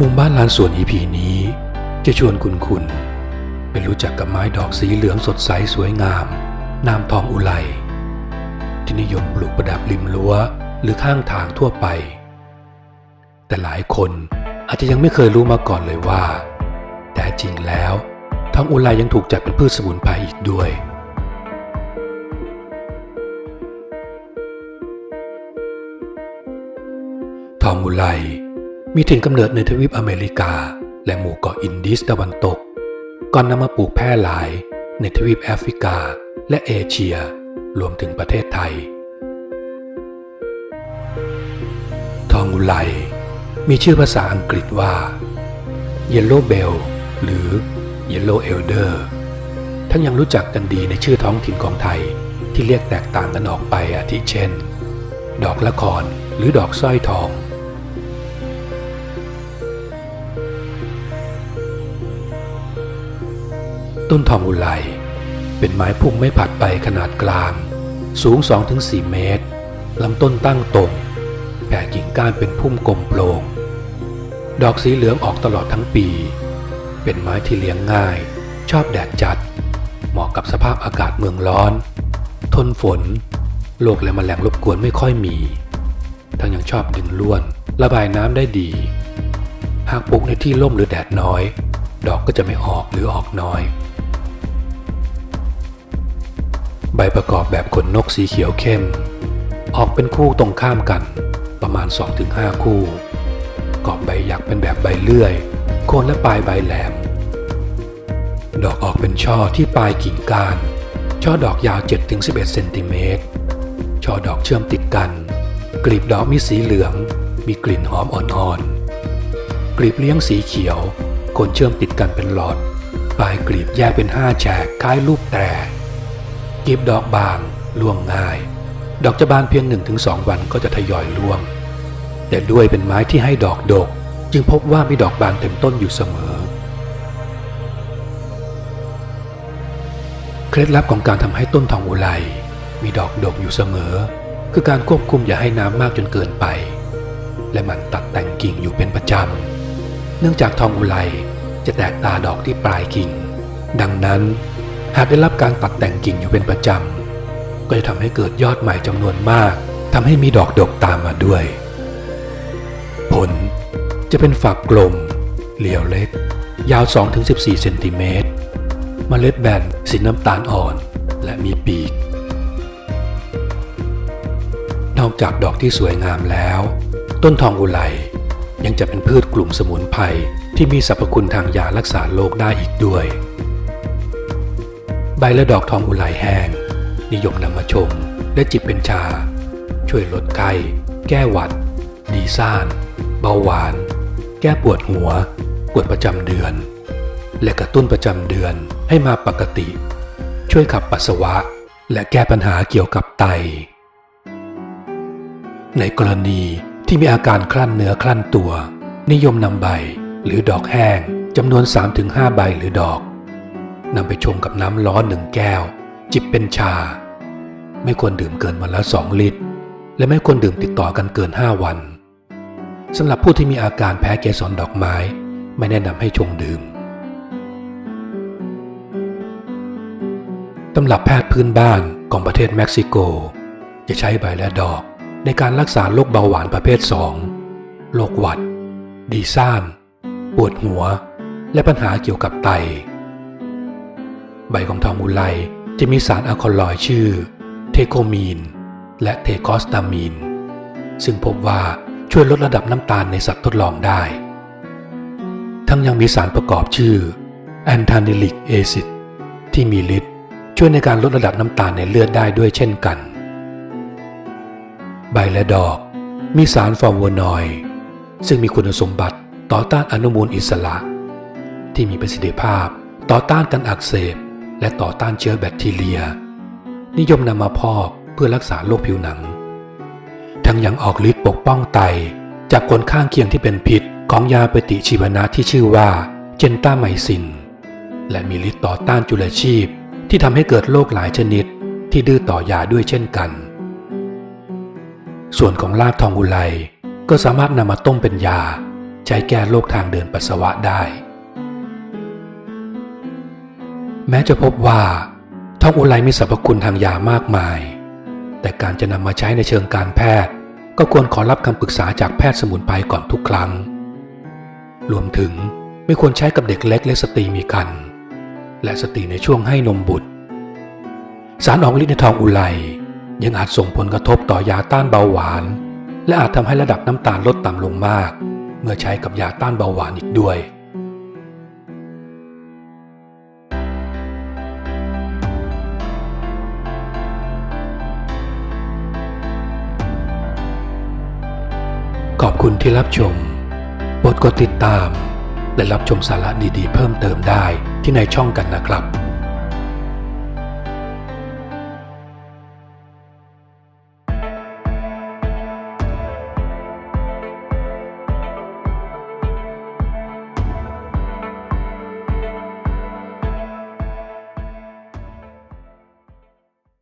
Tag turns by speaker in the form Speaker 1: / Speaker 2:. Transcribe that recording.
Speaker 1: มุมบ้านลานสวนอีพีนี้ จะชวนคุณคุณไปรู้จักกับไม้ดอกสีเหลืองสดใสสวยงาม นามทองอุไรที่นิยมปลูกประดับริมรั้วหรือข้างทางทั่วไป แต่หลายคนอาจจะยังไม่เคยรู้มาก่อนเลยว่า แต่จริงแล้ว ทองอุไรยังถูกจัดเป็นพืชสมุนไพรอีกด้วยทองอุไร มีถิ่นกำเนิดในทวีปอเมริกา และหมู่เกาะอินดิสตะวันตก ก่อนนำมาปลูกแพร่หลายในทวีปแอฟริกาและเอเชีย รวมถึงประเทศไทย ทองอุไรมีชื่อภาษาอังกฤษว่า Yellow Bell หรือ Yellow Elder ทั้งยังรู้จักกันดีในชื่อท้องถิ่นของไทยที่เรียกแตกต่างกันออกไปอาทิเช่น ดอกละครหรือดอกสร้อยทอง ต้นทองอุไรเป็นไม้พุ่มไม่ผัดใบขนาดกลาง สูง 2-4 เมตรลำต้นตั้งตรงแผ่กิ่งก้านเป็นพุ่มกลมโปร่งดอกสีเหลืองออกตลอดทั้งปี เป็นไม้ที่เลี้ยงง่าย ชอบแดดจัด เหมาะกับสภาพอากาศเมืองร้อน ทนฝน โรคและแมลงรบกวนไม่ค่อยมี ทั้งยังชอบดึงล้วน ระบายน้ำได้ดี หากปลูกในที่ร่มหรือแดดน้อย ดอกก็จะไม่ออกหรือออกน้อย ใบประกอบแบบขนนกสีเขียวเข้ม ออกเป็นคู่ตรงข้ามกัน ประมาณ 2-5 คู่ กอบใบหยักเป็นแบบใบเลื่อย โคนและปลายใบแหลม ดอกออกเป็นช่อที่ปลายกิ่งก้าน ช่อดอกยาว 7-11เซนติเมตร ช่อดอกเชื่อมติดกัน กลีบดอกมีสีเหลือง มีกลิ่นหอมอ่อนๆ กลีบเลี้ยงสีเขียว โคนเชื่อมติดกันเป็นหลอด ปลายกลีบแยกเป็นห้าแฉกคล้ายรูปแตร กลีบดอกบางร่วงง่าย ดอกจะบานเพียง 1-2 วันก็จะทยอยร่วง แต่ด้วยเป็นไม้ที่ให้ดอกดก จึงพบว่ามีดอกบานเต็มต้นอยู่เสมอ เคล็ดลับของการทำให้ต้นทองอุไรมีดอกดกอยู่เสมอ คือการควบคุมอย่าให้น้ำมากจนเกินไป และมันตัดแต่งกิ่งอยู่เป็นประจำ เนื่องจากทองอุไรจะแตกตาดอกที่ปลายกิ่ง ดังนั้น หากได้รับการตัดแต่งกิ่งอยู่เป็นประจำ ก็จะทำให้เกิดยอดใหม่จำนวนมากทำให้มีดอกดกตามมาด้วย ผลจะเป็นฝักกลม เหลี่ยวเล็ก ยาว 2-14 เซนติเมตรเมล็ดแบนสีน้ำตาลอ่อนและมีปีก นอกจากดอกที่สวยงามแล้ว ต้นทองอุไรยังจะเป็นพืชกลุ่มสมุนไพรที่มีสรรพคุณทางยารักษาโรคได้อีกด้วย บและดอกทองอุไรแห้ง นิยมนำมาชงและจิบเป็นชา ช่วยลดไข้แก้หวัด ดีซ่าน เบาหวาน แก้ปวดหัว ปวดประจำเดือน และกระตุ้นประจำเดือนให้มาปกติ ช่วยขับปัสสาวะ และแก้ปัญหาเกี่ยวกับไต ในกรณีที่มีอาการคลั่นเนื้อคลั่นตัว นิยมนำใบหรือดอกแห้งจำนวน 3-5 ใบหรือดอก นำไปชงกับน้ำร้อนหนึ่งแก้ว จิบเป็นชา ไม่ควรดื่มเกินวันละ2ลิตร และไม่ควรดื่มติดต่อกันเกิน5วันสำหรับผู้ที่มีอาการแพ้เกสรดอกไม้ ไม่แนะนำให้ชงดื่มตำรับแพทย์พื้นบ้านของประเทศเม็กซิโก จะใช้ใบและดอกในการรักษาโรคเบาหวานประเภท 2 โรคหวัด ดีซ่าน ปวดหัว และปัญหาเกี่ยวกับไต ใบของทองอุไรจะมีสารอะคอลอยชื่อ เทโคมีน และเทคอสตามีน ซึ่งพบว่าช่วยลดระดับน้ำตาลในสัตว์ทดลองได้ ทั้งยังมีสารประกอบชื่อแอนทานิลิกเอซิดที่มีฤทธิ์ช่วยในการลดระดับน้ำตาลในเลือดได้ด้วยเช่นกัน ใบและดอกมีสารฟอร์โวนอยด์ซึ่งมีคุณสมบัติต่อต้านอนุมูลอิสระ ที่มีประสิทธิภาพต่อต้านการอักเสบ และต่อต้านเชื้อแบคทีเรีย นิยมนำมาพอกเพื่อรักษาโรคผิวหนัง ทั้งยังออกฤทธิ์ปกป้องไต จากผลข้างเคียงที่เป็นพิษของยาปฏิชีวนะที่ชื่อว่าเจนต้าไมซิน และมีฤทธิ์ต่อต้านจุลชีพที่ทำให้เกิดโรคหลายชนิดที่ดื้อต่อยาด้วยเช่นกัน ส่วนของรากทองอุไรก็สามารถนำมาต้มเป็นยา ใช้แก้โรคทางเดินปัสสาวะได้ แม้จะพบว่าทองอุไรมีสรรพคุณทางยามากมาย แต่การจะนำมาใช้ในเชิงการแพทย์ ก็ควรขอรับคำปรึกษาจากแพทย์สมุนไพรก่อนทุกครั้ง รวมถึงไม่ควรใช้กับเด็กเล็กและสตรีมีครรภ์และสตรีในช่วงให้นมบุตร สารออกฤทธิ์ในทองอุไรยังอาจส่งผลกระทบต่อยาต้านเบาหวาน และอาจทำให้ระดับน้ำตาลลดต่ำลงมาก เมื่อใช้กับยาต้านเบาหวานอีกด้วย คุณที่รับชมโปรดกดติดตาม และรับชมสาระดีๆ เพิ่มเติมได้ที่ในช่องกันนะครับ